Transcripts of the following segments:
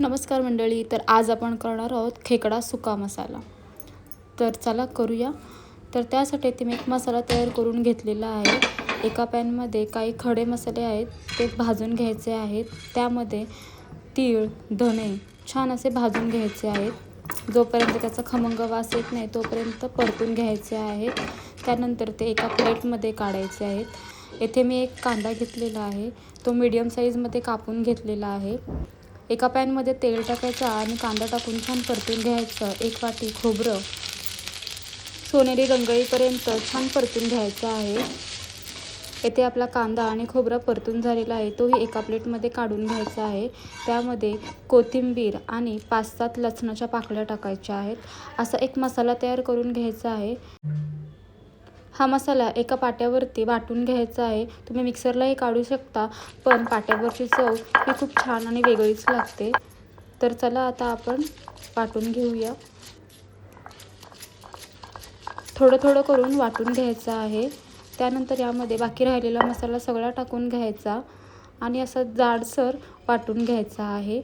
नमस्कार मंडळी तर आज आपण करणार आहोत खेकडा सुका मसाला. तर चला करूया. तर त्यासाठी ते मी एक मसाला तयार करून घेतलेला आहे. एका पॅनमध्ये काही खडे मसाले आहेत ते भाजून घ्यायचे आहेत. त्यामध्ये तीळ धणे छान असे भाजून घ्यायचे आहेत. जोपर्यंत त्याचा खमंग वास येत नाही तोपर्यंत परतून घ्यायचे आहेत. त्यानंतर ते एका प्लेटमध्ये काढायचे आहेत. येथे मी एक कांदा घेतलेला आहे. तो मीडियम साईजमध्ये कापून घेतलेला आहे. एका पॅनमध्ये तेल टाकायचं आणि कांदा टाकून छान परतून घ्यायचं. एक वाटी खोबरं. सोनेरी रंगळीपर्यंत छान परतून घ्यायचं आहे. येथे आपला कांदा आणि खोबरं परतून झालेला आहे. तोही एका प्लेटमध्ये काढून घ्यायचा आहे. त्यामध्ये कोथिंबीर आणि पाच सात लसणाच्या पाकळ्या टाकायच्या आहेत. असा एक मसाला तयार करून घ्यायचा आहे. हा मसाला एका पाट्यावरती वाटून घ्यायचा आहे. तुम्ही मिक्सरलाही काढू शकता पण पाट्यावरची चव ही खूप छान आणि वेगळीच लागते. तर चला आता आपण वाटून घेऊया. थोडं थोडं करून वाटून घ्यायचं आहे. त्यानंतर यामध्ये बाकी राहिलेला मसाला सगळा टाकून घ्यायचा आणि असं जाडसर वाटून घ्यायचा आहे.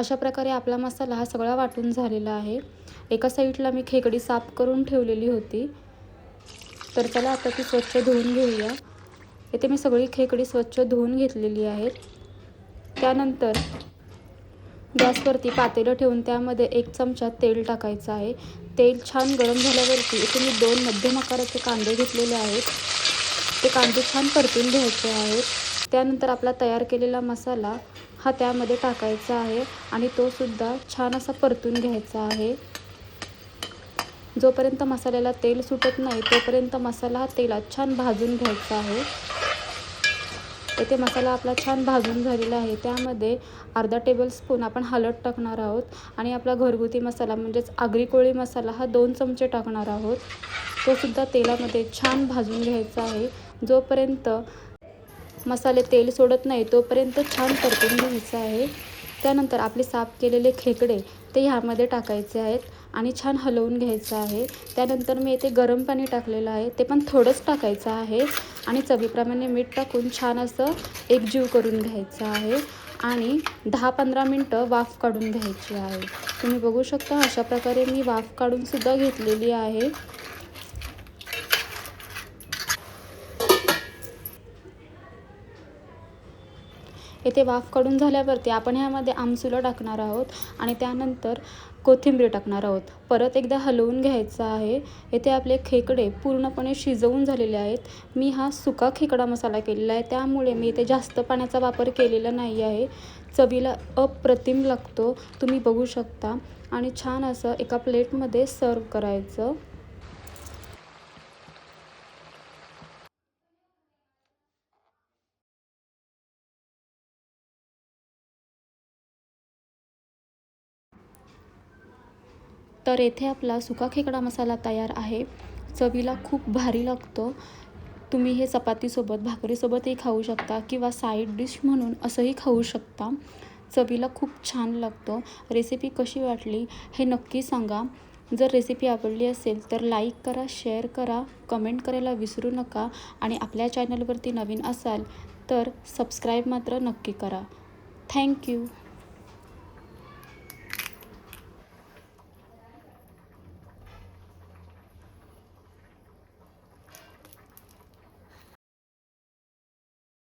अशा प्रकारे आपला मसाला हा सगळा वाटून झालेला आहे. एका साईडला मी खेकडी साफ करून ठेवलेली होती. तर त्याला आता ती स्वच्छ धुवून घेऊया. इथे मी सगळी खेकडी स्वच्छ धुवून घेतलेली आहेत. त्यानंतर गॅसवरती पातेलं ठेवून त्यामध्ये एक चमचा तेल टाकायचं आहे. तेल छान गरम झाल्यावरती इथे मी दोन मध्यम आकाराचे कांदे घेतलेले आहेत. ते कांदे छान परतून घ्यायचे आहेत. त्यानंतर आपला तयार केलेला मसाला हा त्यामध्ये टाकायचा आहे आणि तो सुद्धा छान असा परतून घ्यायचा आहे. जोपर्यंत मसाल्याला तेल सुटत नाही तोपर्यंत मसाला हा तेलात छान भाजून घ्यायचा आहे. येथे मसाला आपला छान भाजून झालेला आहे. त्यामध्ये अर्धा टेबलस्पून आपण हळद टाकणार आहोत आणि आपला घरगुती मसाला म्हणजेच आगरी कोळी मसाला हा दोन चमचे टाकणार आहोत. तो सुद्धा तेलामध्ये छान भाजून घ्यायचा आहे. जोपर्यंत मसाले तेल सोडत नाही तोपर्यंत छान परतून घ्यायचं आहे. त्यानंतर आपले साफ केलेले खेकडे ते ह्यामध्ये टाकायचे आहेत आणि छान हलवून घ्यायचं आहे. त्यानंतर मी इथे गरम पाणी टाकलेलं आहे ते पण थोडंच टाकायचं आहे आणि चवीप्रमाणे मीठ टाकून छान असं एकजीव करून घ्यायचं आहे आणि दहा पंधरा मिनटं वाफ काढून घ्यायची आहे. तुम्ही बघू शकता अशा प्रकारे मी वाफ काढूनसुद्धा घेतलेली आहे. येथे वाफ काढून झाल्यावरती आपण ह्यामध्ये आमसुलं टाकणार आहोत आणि त्यानंतर कोथिंबीर टाकणार आहोत. परत एकदा हलवून घ्यायचं आहे. येथे आपले खेकडे पूर्णपणे शिजवून झालेले आहेत. मी हा सुका खेकडा मसाला केलेला आहे. त्यामुळे मी इथे जास्त पाण्याचा वापर केलेला नाही आहे. चवीला अप्रतिम लागतो. तुम्ही बघू शकता. आणि छान असं एका प्लेटमध्ये सर्व करायचं. तर येथे आपला सुका खेकडा मसाला तयार आहे. चवीला खूप भारी लागतो. तुम्ही हे चपातीसोबत भाकरीसोबतही खाऊ शकता किंवा साईड डिश म्हणून असंही खाऊ शकता. चवीला खूप छान लागतो. रेसिपी कशी वाटली हे नक्की सांगा. जर रेसिपी आवडली असेल तर लाईक करा शेअर करा कमेंट करायला विसरू नका आणि आपल्या चॅनलवरती नवीन असाल तर सबस्क्राईब मात्र नक्की करा. थँक्यू